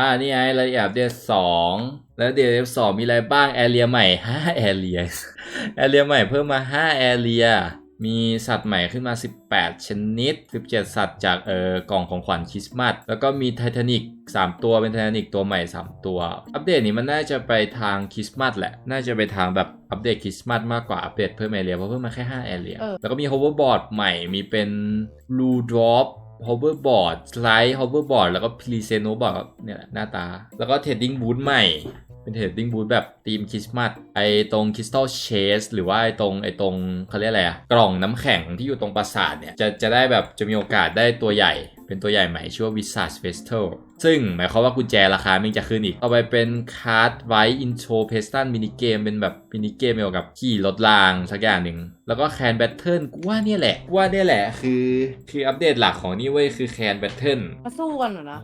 อ่านี่ไงรายละเอียดอัปเดตสองแล้วเดตสองมีอะไรบ้างแอเรียใหม่ห้าแอเรียแอเรียใหม่เพิ่มมาห้าแอเรียมีสัตว์ใหม่ขึ้นมา 18 ชนิด 17 สัตว์จากเอ่อกล่องของขวัญคริสต์มาส แล้วก็มีไททานิก3 ตัวเป็นไททานิกตัวใหม่ 3 ตัว อัปเดตนี้มันน่าจะไปทางคริสต์มาสแหละ น่าจะไปทางแบบอัปเดตคริสต์มาสมากกว่าอัปเดตเพิ่มแอเรียเพราะเพิ่มมาแค่5แอเรียเออแล้วก็มี hoverboard ใหม่ มีเป็น blue drop hoverboard slide hoverboard แล้วก็ present hoverboard เนี่ยแหละหน้าตา แล้วก็ trading boot ใหม่ เป็นเทรดดิ้งบูธแบบธีมคริสต์มาสไอตรงคริสตัลเชสหรือว่าไอตรงไอตรงเขาเรียกอะไรอะกล่องน้ำแข็งที่อยู่ตรงปราสาทเนี่ยจะจะได้แบบจะมีโอกาสได้ตัวใหญ่ เป็นตัวใหญ่ใหม่ชื่อว่า Visage Vestal ซึ่งหมายความว่ากุญแจราคามันจะขึ้นอีก เอาไปเป็นคาร์ดไวอินโทรเพสตันมินิเกมเป็นแบบมินิเกมเกี่ยวกับขี่รถรางสักอย่างหนึ่ง แล้วก็แคนแบทเทิลกูว่าเนี่ยแหละกูว่าเนี่ยแหละคือคืออัปเดตหลักของนี่เว้ยคือแคนแบทเทิลมาสู้กันเหรอนะ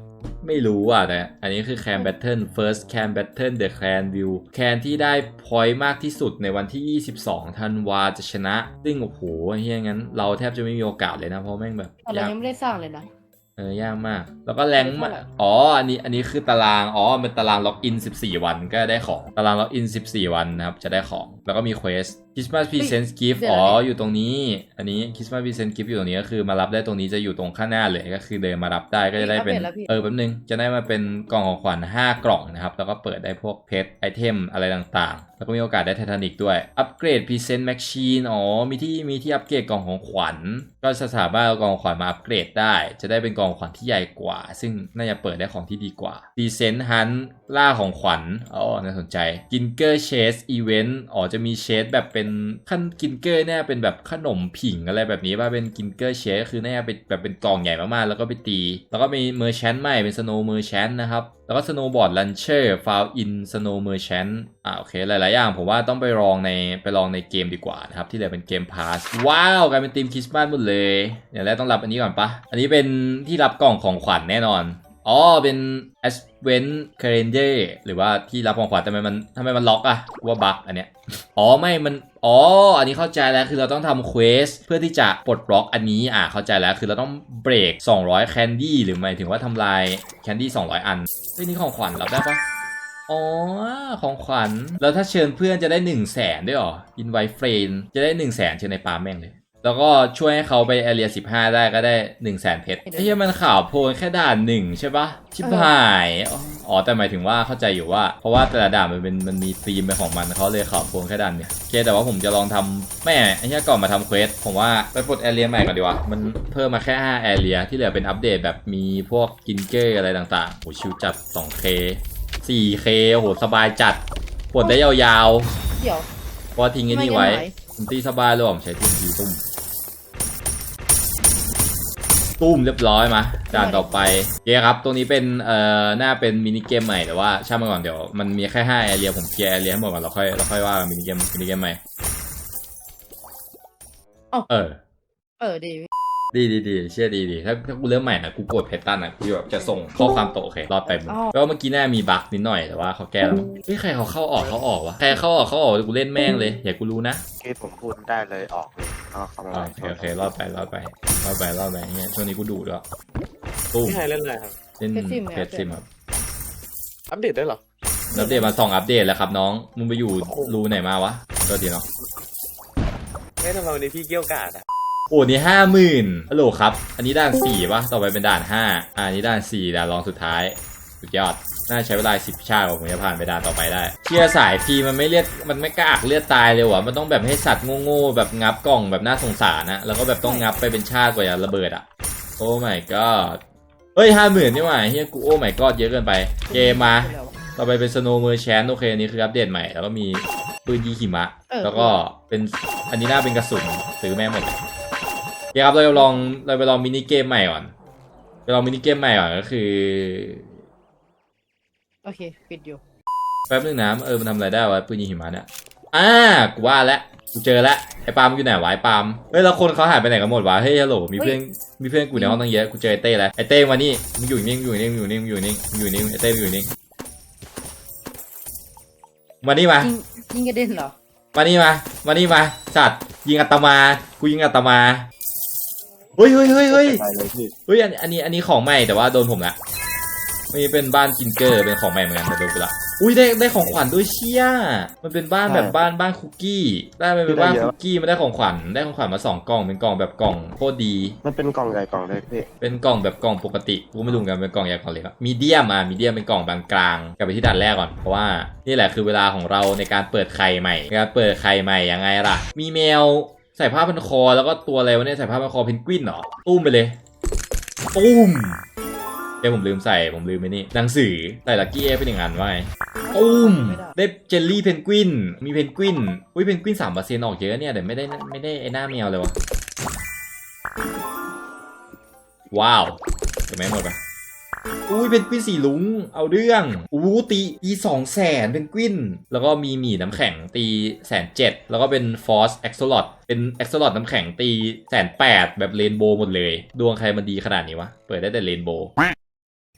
ไม่รู้อะแต่อันนี้คือแคนแบทเทิล first can battle the clan view แคนที่ได้พอยต์มากที่สุดในวันที่ 22ธันวาจะชนะ ซึ่งโอ้โหเฮียงั้น เราแทบจะไม่มีโอกาสเลยนะ เพราะแม่งแบบแต่เรายากยังไม่ได้สร้างเลยนะ เออยากมาก แล้วก็แรงมากเท่าไหร่อ๋อ อันนี้ อันนี้คือตาราง อ๋อเป็นตารางล็อกอิน 14 วันก็ได้ของ ตารางล็อกอิน 14 วันนะครับ จะได้ของ แล้วก็มีเควส Christmas Present Gift เดี๋ยวอ๋อนะอยู่ตรงนี้ อันนี้ Christmas Present Gift อยู่ตรงนี้ก็คือมารับได้ตรงนี้จะอยู่ตรงข้างหน้าเลยก็คือเดินมารับได้ก็จะได้เป็นอัปเดตแล้วพี่เออแป๊บนึงจะได้มาเป็นกล่องของขวัญ5 กล่องนะครับ แล้วก็เปิดได้พวกเพชรไอเทมอะไรต่างๆ แล้วก็มีโอกาสได้ไททานิกด้วยอัปเกรด Present Machine อ๋อ มีที่มีที่อัปเกรดกล่องของขวัญ ก็จะสามารถเอากล่องของขวัญมาอัปเกรดได้ จะได้เป็นกล่องของขวัญที่ใหญ่กว่า ซึ่งน่าจะเปิดได้ของที่ดีกว่า Descent Hunt ล่าของขวัญอ๋อน่าสนใจ Ginger Chase Event อ๋อจะมีเชสแบบเป็นขั้นกินเกอร์เนี่ยเป็นแบบขนมผิงอะไรแบบนี้ว่าเป็นกินเกอร์เชสคือน่าจะเป็นแบบเป็นกล่องใหญ่มากๆ แล้วก็ไปตี แล้วก็มีเมอร์แชนใหม่เป็น Snow Merchant นนะครับ แล้วก็ Snowboard Launcher Found in Snow Merchant อ่าโอเค หลาย ๆ อย่างผมว่าต้องไปลองในไปลองในเกมดีกว่านะครับ ที่เหลือเป็นเกมพาสว้าวกลายเป็นทีมคริสต์มาสหมดเลยเดี๋ยวแรกต้องรับอันนี้ก่อนปะอันนี้เป็นที่รับกล่องของขวัญแน่นอน อ๋อ เป็น Advent Calendar หรือว่าที่รับของขวัญทำไมมันทำไมมันล็อกอะว่าบั๊กอันเนี้ย อ๋อไม่มันอ๋อ อันนี้เข้าใจแล้วคือเราต้องทำเควสเพื่อที่จะปลดล็อกอันนี้อ่าเข้าใจแล้วคือเราต้องเบรก 200 แคนดี้หรือหมายถึงว่าทำลายแคนดี้200 อันเฮ้ยนี่ของขวัญรับได้ปะอ๋อ ของขวัญ แล้วถ้าเชิญเพื่อนจะได้ 1 0 0 0 0แสนด้วยเหรอ invite friend จะได้ 1 0 0 0 0แสนเชิญในปาล์มแม่งเลย แล้วก็ช่วยให้เขาไปแอเรีย15ได้ก็ได้1 0 0 0 0แสนเพชรไอ้เหี้ยมันข่าวโพลแค่ด่านหนึ่งใช่ปะชิบหายอ๋อแต่หมายถึงว่าเข้าใจอยู่ว่า เพราะว่าแต่ละด่านมันเป็นมันมีธีมเป็นของมันเขาเลยข่าวโพลแค่ด่านเนี่ยโอเคแต่ว่าผมจะลองทำแม่ไอ้เหี้ยก่อนมาทำเควสผมว่าไปปลดแอเรียใหม่ก่อนดีกว่ามันเพิ่มมาแค่5แอเรียที่เหลือเป็นอัปเดตแบบมีพวกกินเกอร์อะไรต่างๆโหชิวจัด 2K 4K โหสบายจัดปลดได้ยาวเดี๋ยวๆเพราะทิ้งไอ้นี่ไว้ไม่งั้นหายผมตีสบายเลยผมใช้ทีมทีตุ้ม ตุ้มเรียบร้อยมาด่านต่อไปเย้ครับ ตรงนี้เป็นเอ่อหน้าเป็นมินิเกมใหม่แต่ว่าช่างมันก่อนเดี๋ยวมันมีแค่5แอเรียผมเคลียร์แอเรียให้หมดก่อนเราค่อยเราค่อยว่ากันมินิเกมมินิเกมใหม่อ้าวเออ เออดีดีดีดีเชื่อดีดีถ้าถ้ากูเริ่มใหม่นะกูกดเพจตันนะกูแบบจะส่งข้อความโตะโอเครอดไปมึงแปลว่าเมื่อกี้น่ามีบั๊กนิดหน่อยแต่ว่าเขาแก้แล้วมั้งเฮ้ยใครเขาเข้าออกเขาออกวะใครเข้าออกเขาออกกูเล่นแม่งเลยอย่ากูรู้นะที่ผมพูดได้เลยออกเลย อาเข้ามาอ่าโอเคโอเครอดไปรอดไปรอดไปรอดไปเงี้ยช่วงนี้กูดูด้วตุ้มพี่ไฮเล่นอะไรครับ เล่นเพชรซิมไงเพจซิมครับอัปเดตได้เหรอ อัปเดตมาสองอัปเดตแล้วครับน้องมึงไปอยู่รูไหนมาวะตัวทีเนาะไม่ทำไมวันนี้พี่เกี้ยวกาดอะโอ้นี่ห้าหมื่นฮัลโหลครับ อันนี้ด่านสี่ปะต่อไปเป็นด่านห้าอ่าอันนี้ด่านสี่ด่านรองสุดท้าย สุดยอด น่าใช้เวลาสิบชาติกว่าผมจะผ่านไปด่านต่อไปได้เชียร์สายพีมันไม่เลือดมันไม่กล้าอักเลือดตายเลยวะมันต้องแบบให้สัตว์โง่ๆแบบงับกล่องแบบน่าสงสารนะแล้วก็แบบต้องงับไปเป็นชาติกว่าจะระเบิดอะโอ้ my god เฮ้ยห้าหมื่นนี่หว่าเฮียกูโอ้ my god เยอะเกินไปเกมมาต่อไปเป็น Snow Merchant โอเคอันนี้คืออัปเดตใหม่แล้วก็มีปืนยีหิมะเออแล้วก็เป็นอันนี้น่าเป็นกระสุนซื้อแม่งหมดเลยเดี๋ยวครับเราจะลองเราไปลองมินิเกมใหม่ก่อนไปลองมินิเกมใหม่ก่อนก็คือ โอเค ปิดอยู่ แป๊บนึงนะเออมันทำอะไรได้วะปืนยีหิมะเนี่ยอ่ากูว่าแล้วกูเจอแล้วไอ้ปาล์มอยู่ไหนวะไอ้ปาล์มเฮ้ยแล้วคนเขาหายไปไหนกันหมดวะเฮ้ยฮัลโหลมีเพื่อนมีเพื่อนกูในห้องตั้งเยอะกูเจอไอ้เต้แล้วไอ้เต้มานี่มึงอยู่นิ่งมึงอยู่นิ่งมึงอยู่นิ่งมึงอยู่นิ่งมึงอยู่นิ่งไอ้เต้มึงอยู่นิ่งมานี่มายิงยิงกระเด็นเหรอ มานี่มามานี่มาสัตว์ยิงอัตมากูยิงอัตมาเฮ้ยเฮ้ยเฮ้ยเฮ้ยไปเลยพี่เฮ้ยอันอันนี้อันนี้ของใหม่แต่ว่าโดนผมละ นี่เป็นบ้านกินเกอร์เป็นของใหม่เหมือนกันแต่ดูกูละอุ้ยได้ได้ของขวัญด้วยเชี่ยมันเป็นบ้านแบบบ้านบ้านคุกกี้ ได้มันเป็นบ้านคุกกี้มันได้ของขวัญได้ของขวัญมาสองกล่องเป็นกล่องแบบกล่องโคตรดี มันเป็นกล่องใหญ่กล่องเล็กพี่เป็นกล่องแบบกล่องปกติกูไม่รู้เหมือนกันเป็นกล่องใหญ่กล่องเล็กมีเดียมอะมีเดียมเป็นกล่องบางกลางกลับไปที่ด่านแรกก่อนเพราะว่านี่แหละคือเวลาของเราในการเปิดไข่ใหม่ในการเปิดไข่ใหม่ยังไงล่ะ มีแมวใส่ผ้าพันคอแล้วก็ตัวอะไรวะเนี่ยใส่ผ้าพันคอเพนกวินเหรอตุ้มไปเลยตุ้มเดี๋ยวผมลืมใส่ผมลืมไปนี่หนังสือใส่ลักกี้เอฟเป็นอย่างนั้นไว้ตุ้มไม่ได้ได้เจลลี่เพนกวิน มีเพนกวิน อุ้ยเพนกวินสามเปอร์เซ็นต์ออกเยอะเนี่ยแต่ไม่ได้ไม่ได้ไอ้หน้าแมวเลยวะว้าวจะไม่หมดปะอุ้ยเป็นกวินสีลุง เอาเรื่อง อู้ตีตีสองแสนเป็นกวิน แล้วก็มีหมีน้ำแข็งตีแสนเจ็ดแล้วก็เป็นฟอสเอ็กซ์ลอดเป็นเอ็กซ์ลอดน้ำแข็งตีแสนแปดแบบเรนโบว์หมดเลย ดวงใครมันดีขนาดนี้วะ เปิดได้แต่เรนโบว์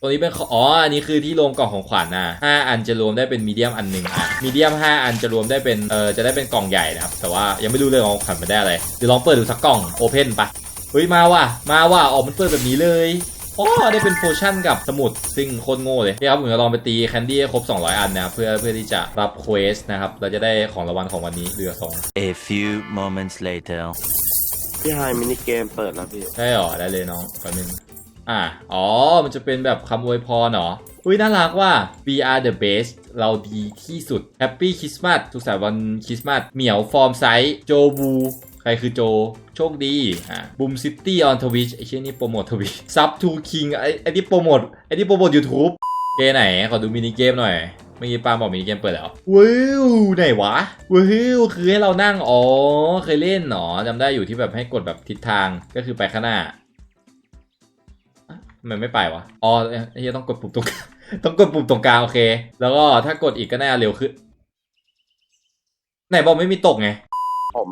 ตัวนี้เป็นขอ๋อ อันนี้คือที่รวมกล่องของขวัญนะห้าอันจะรวมได้เป็นมีเดียมอันหนึ่งอะ มีเดียมห้าอันจะรวมได้เป็น เออจะได้เป็นกล่องใหญ่นะครับ แต่ว่ายังไม่รู้เลยของขวัญมันได้อะไร เดี๋ยวลองเปิดดูสักกล่อง โอเพนปะเฮ้ย มาว่ะ มาว่ะ ออกมันเปิดแบบนี้เลยอ๋อได้เป็นโพชั่นกับสมุดซึ่งโคตรโง่เลยนี่ครับผมจะลองไปตีแคนดี้ให้ครบ 200 อันนะครับเพื่อเพื่อที่จะรับเควสนะครับ เราจะได้ของรางวัลของวันนี้เหลือสอง A few moments later. พี่ไฮมินิเกมเปิดแล้วพี่ ใช่หรอ ได้เลยน้องแป๊บนึง อะอ๋อ มันจะเป็นแบบคำอวยพรเหรออุ้ยน่ารักว่า we are the best เราดีที่สุด Happy Christmas ทุกสายวันคริสต์มาสเหมียวฟอร์มไซส์โจบู ใครคือโจ โชคดี อะบูมซิตี้ออนทวิชไอ้เช่นนี่โปรโมททวิชซับทูคิงไอ้ไอที่โปรโมทไอ้ที่โปรโมทยูทูบเกมไหน ขอดูมินิเกมหน่อยเมื่อกี้ปามบอกมินิเกมเปิดแล้วว้าวไหนวะว้าวคือให้เรานั่ง อ๋อ เคยเล่นหนอจำได้อยู่ที่แบบให้กดแบบทิศทางก็คือไปข้างหน้าอะ มันไม่ไปวะ อ๋อไอ้เหี้ยต้องกดปุ่มตรงกลางต้องกดปุ่มตรงกลางโอเค แล้วก็ถ้ากดอีกก็น่าเร็วขึ้น ไหนบอกไม่มีตกไง ผม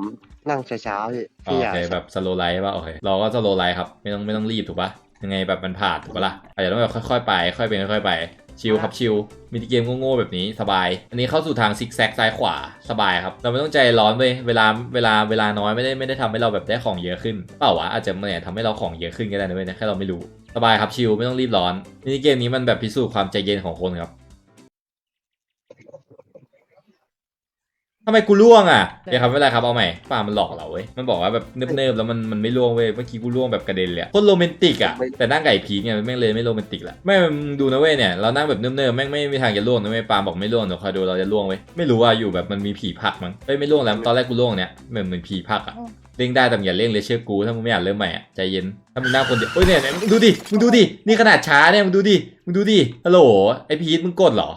นั่งช้าๆพี่อ๋อพี่อโอย่างเคแบบสโลไลท์ป่ะโอเค เราก็สโลไลท์ครับ ไม่ต้องไม่ต้องรีบถูกป่ะยังไงแบบมันผ่านถูกปะล่ะอาจจะต้องแบบค่อยๆไป ค่อยเป็นค่อยๆไป ชิลครับชิลมินิเกมโง่ๆแบบนี้สบาย อันนี้เข้าสู่ทางซิกแซกซ้ายขวาสบายครับ เราไม่ต้องใจร้อนเว้ยเวลาเวลาเวลาน้อยไม่ได้ไม่ได้ทำให้เราแบบได้ของเยอะขึ้น เปล่าวะอาจจะเนี่ยทำให้เราของเยอะขึ้นก็ได้นะเว้ยนะแค่เราไม่รู้ สบายครับชิลไม่ต้องรีบร้อนมินิเกมนี้มันแบบพิสูจน์ความใจเย็นของคนครับ ทำไมกูล่วงอะเดี๋ยวครับไม่เป็นไรครับเอาใหม่ป่ามันหลอกเราเว้ยมันบอกว่าแบบเนิบๆแล้วมันมันไม่ล่วงเว้ยเมื่อกี้กูล่วงแบบกระเด็นเลยอะโคตรโรแมนติกอะแต่นั่งไก่พีคเนี่ยแม่งเลยไม่โรแมนติกละแม่งมึงดูนะเว้ยเนี่ยเรานั่งแบบเนิบๆแม่งไม่มีทางจะล่วงนะเว้ยปาล์มบอกไม่ล่วงเดี๋ยวคอยดูเราจะล่วงเว้ยไม่รู้ว่าอยู่แบบมันมีผีผลักมั้งเอ้ยไม่ล่วงแล้วตอนแรกกูล่วงเนี่ยเหมือนเหมือนผีผลักอะเล่งได้แต่อย่าเล่งเลยเชื่อกูถ้ามึงไม่อยากเริ่มใหม่อะใจเย็นถ้ามึงนั่งคนเดียวโอ้ยเนี่ยเนี่ยมึงดูดิมึงดูดินี่ขนาดช้าเนี่ยมึงดูดิมึงดูดิฮัลโหลไอพีทมึงกดเหรอ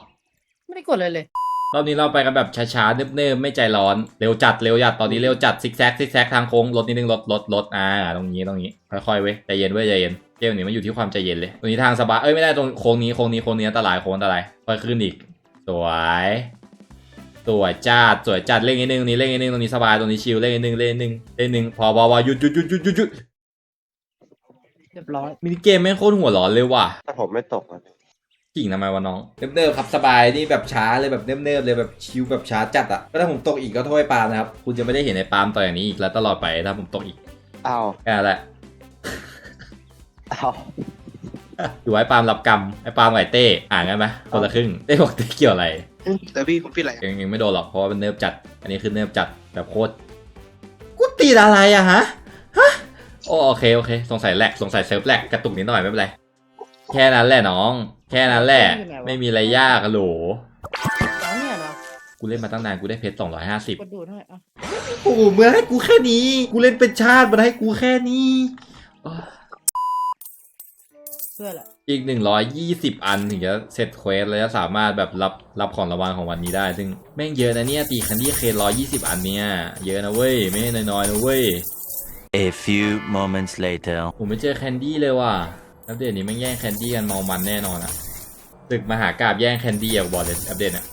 ไม่ได้กดเลยเลย รอบนี้เราไปกันแบบช้าๆ เนิบๆ ไม่ใจร้อน เร็วจัด เร็วจัด ตอนนี้เร็วจัดซิกแซกซิกแซกทางโค้งลดนิดนึงลดลดลดอ่า ตรงนี้ ตรงนี้ ค่อยๆ เว้ย ใจเย็นเว้ย ใจเย็น เกมนี้มันอยู่ที่ความใจเย็นเลย ตรงนี้ทางสบาย เอ้ย ไม่ได้ตรงโค้งนี้ โค้งนี้ โค้งนี้อันตราย โค้งอันตราย ค่อยขึ้นอีก สวย สวยจัด สวยจัด เล่นนิดนึงตรงนี้เล่นนิดนึง ตรงนี้สบาย ตรงนี้ชิล เล่นนิดนึง เล่นนิดนึง เล่นนิดนึง พอพอพอหยุดหยุดหยุดหยุดหยุดหยุดเรียบร้อยมินิเกมแม่งโคตรหัวร้อนเลยว่ะแต่ผมไม่ตกอะพี่ กิ่งทำไมวะน้องเนิบๆครับสบายนี่แบบช้าเลยแบบเนิบๆเลยแบบชิลแบบช้าจัดอะก็ถ้าผมตกอีกก็โทษไอ้ปาล์มนะครับคุณจะไม่ได้เห็นไอ้ปาล์มต่ออย่างนี้อีกแล้วตลอดไปถ้าผมตกอีกอ้าวแค่นั้นแหละอ้าวดูไอ้ปาล์มรับกรรมไอ้ปาล์มไหวเต้อ่านกันไหมคนละครึ่งเต้บอกเต้เกี่ยวอะไรแต่พี่พี่อะไรยังยังไม่โดนหรอกเพราะว่าเป็นเนิบจัด อันนี้คือเนิบจัดแบบโคตรกูตีดอะไรอะฮะฮะโอโอเคโอเค สงสัยแหลกสงสัยเซิร์ฟแหลกกระตุกนิดหน่อยไม่เป็นไรแค่นั้นแหละน้อง แค่นั้นแหละ ไม่มีอะไรยากอะโหลแล้วเนี่ยนะกูเล่นมาตั้งนานกูได้เพชรสองร้อยห้าสิบกดดูหน่อยอะโอ้โหเมื่อให้กูแค่นี้ กูเล่นเป็นชาติมันให้กูแค่นี้อ้อเพื่อแหละอีก120อันถึงจะเสร็จเควสแล้วจะสามารถแบบรับรับของรางวัลของวันนี้ได้ ซึ่งแม่งเยอะนะเนี่ยตีคันดี้เคน120อันเนี่ย เยอะนะเว้ย ไม่ใช่น้อยๆนะเว้ย A few moments later. ผมไม่เจอแคนดี้เลยว่ะ อัปเดตนี้แม่งแย่งแคนดี้กันเมามันแน่นอนอะตึกมหากราบแย่งแคนดี้อะบอกเลยอัปเดตอะ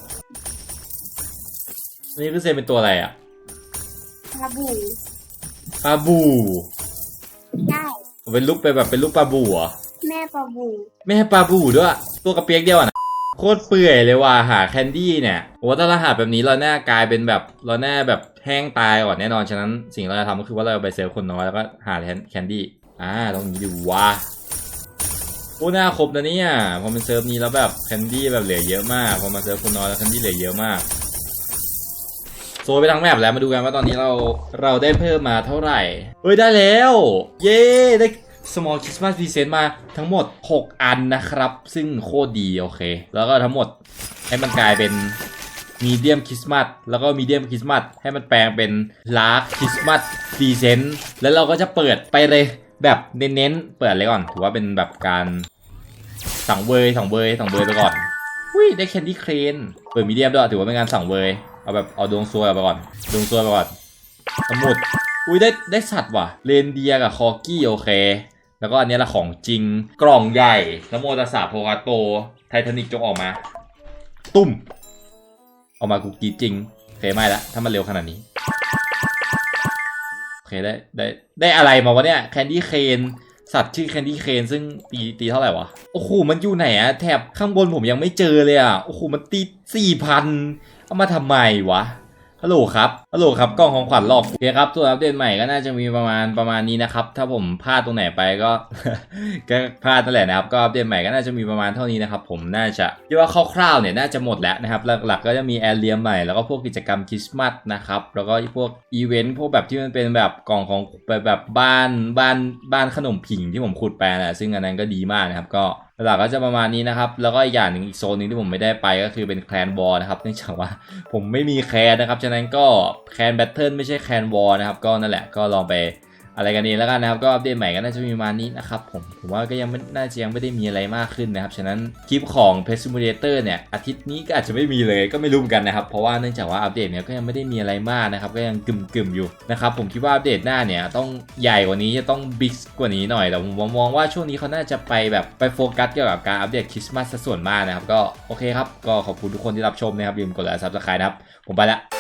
อันนี่คือเซนเป็นตัวอะไรอะปลาบูปลาบูได้เป็นลูกไปแบบเป็นลูกปลาบูเหรอแม่ปลาบูไม่ให้ปลาบูด้วยตัวกระเปียกเดียวอะนะโคตรเปื่อยเลยว่ะหาแคนดี้เนี่ยโอ้ถ้าเราหาแบบนี้เราหน้ากลายเป็นแบบเราหน้าแบบแห้งตายก่อนแน่นอนฉะนั้นสิ่งเราจะทำก็คือว่าเราไปเซฟคนน้อยแล้วก็หาแคนดี้อ่าตรงนี้ดีวะ โคผู้หน้าครบนะเนี่ยพอมันเซิร์ฟนี้แล้วแบบแคนดี้แบบเหลือเยอะมากพอมาเซิร์ฟคนน้อยแล้วแคนดี้เหลือเยอะมากโซไปทั้งแมปแล้วมาดูกันว่าตอนนี้เราเราได้เพิ่มมาเท่าไหร่เฮ้ยได้แล้ว เย้ได้ small Christmas present มาทั้งหมด 6 อันนะครับ ซึ่งโคตรดีโอเค แล้วก็ทั้งหมดให้มันกลายเป็นมีเดียมคริสต์มาสแล้วก็มีเดียมคริสต์มาสให้มันแปลงเป็นลาร์คคริสต์มาสพรีเซนต์แล้วเราก็จะเปิดไปเลยแบบเน้นๆเปิดเลยก่อน ถือว่าเป็นแบบการ สั่งเวยสั่งเวยสั่งเวยไปก่อนอุ้ยได้แคนดี้เครนเปิดมีเดียมด้วยถือว่าเป็นการสั่งเวยเอาแบบเอาดวงซวยไปก่อนดวงซวยไปก่อนสมุดอุ้ยได้ได้สัตว์ว่ะเรนเดียกับคอกี้โอเค แล้วก็อันนี้ละของจริงกล่องใหญ่นโมตัสสะโพกาโต ไททานิกจงออกมา ตุ้มออกมากูกรีดจริงโอเคไม่ละถ้ามันเร็วขนาดนี้โอเคได้ได้ได้อะไรมาวะเนี่ยแคนดี้เคน สัตว์ชื่อแคนดี้เคนซึ่งตีตีเท่าไหร่วะ โอ้โห มันอยู่ไหนอะแถบข้างบนผมยังไม่เจอเลยอะโอ้โห มันตีสี่พันเอามาทำไมวะ ฮัลโหลครับ ฮัลโหลครับ กล้องของขวัญหลอกโอเคครับส่วอัปเดตใหม่ก็น่าจะมีประมาณประมาณนี้นะครับ ถ้าผมพลาดตรงไหนไปก็ ก็พลาดนั่นแหละนะครับ ก็อัปเดตใหม่ก็น่าจะมีประมาณเท่านี้นะครับ ผมน่าจะคิดว่าคร่าวๆเนี่ยน่าจะหมดแล้วนะครับ หลักๆก็จะมีแอร์เรียใหม่ แล้วก็พวกกิจกรรมคริสต์มาสนะครับ แล้วก็พวกอีเวนต์พวกแบบที่มันเป็นแบบกล่องของแบบแบบบ้านบ้านบ้านขนมผิงที่ผมขุดไปนะซึ่งอันนั้นก็ดีมากนะครับ ก็หลักก็จะประมาณนี้นะครับ แล้วก็อีกอย่างหนึ่งอีกโซนหนึงที่ผมไม่ได้ไปก็คือเป็นแคลนบอลนะครับเนื่องจากว่าผมไม่มีแคนนะครับ ฉะนั้นก็แคลนแบทเทิลไม่ใช่แคลนวอลนะครับ ก็นั่นแหละก็ลองไป อะไรกันเองแล้วกันนะครับก็อัปเดตใหม่ก็น่าจะมีประมาณนี้นะครับผมผมว่าก็ยังไม่น่าจะยังไม่ได้มีอะไรมากขึ้นนะครับ ฉะนั้นคลิปของ p e s t Simulator เนี่ยอาทิตย์นี้ก็อาจจะไม่มีเลยก็ไม่รู้เหมือนกันนะครับ เพราะว่าเนื่องจากว่าอัปเดตเนี่ยก็ยังไม่ได้มีอะไรมากนะครับ ก็ยังกึ่มๆอยู่นะครับผมคิดว่าอัปเดตหน้าเนี่ยต้องใหญ่กว่านี้จะต้องบิ๊กกว่านี้หน่อยแต่ผมมองว่าช่วงนี้เขาน่าจะไปแบบไปโฟกัสเกี่ยวกับการอัปเดตคริสต์มาสซะส่วนมากนะครับก็โอเคครับก็ขอบคุณทุกคนที่รับชมนะครับอย่าลืมกดไลค์ซับสไครต์นะครับผมไปละ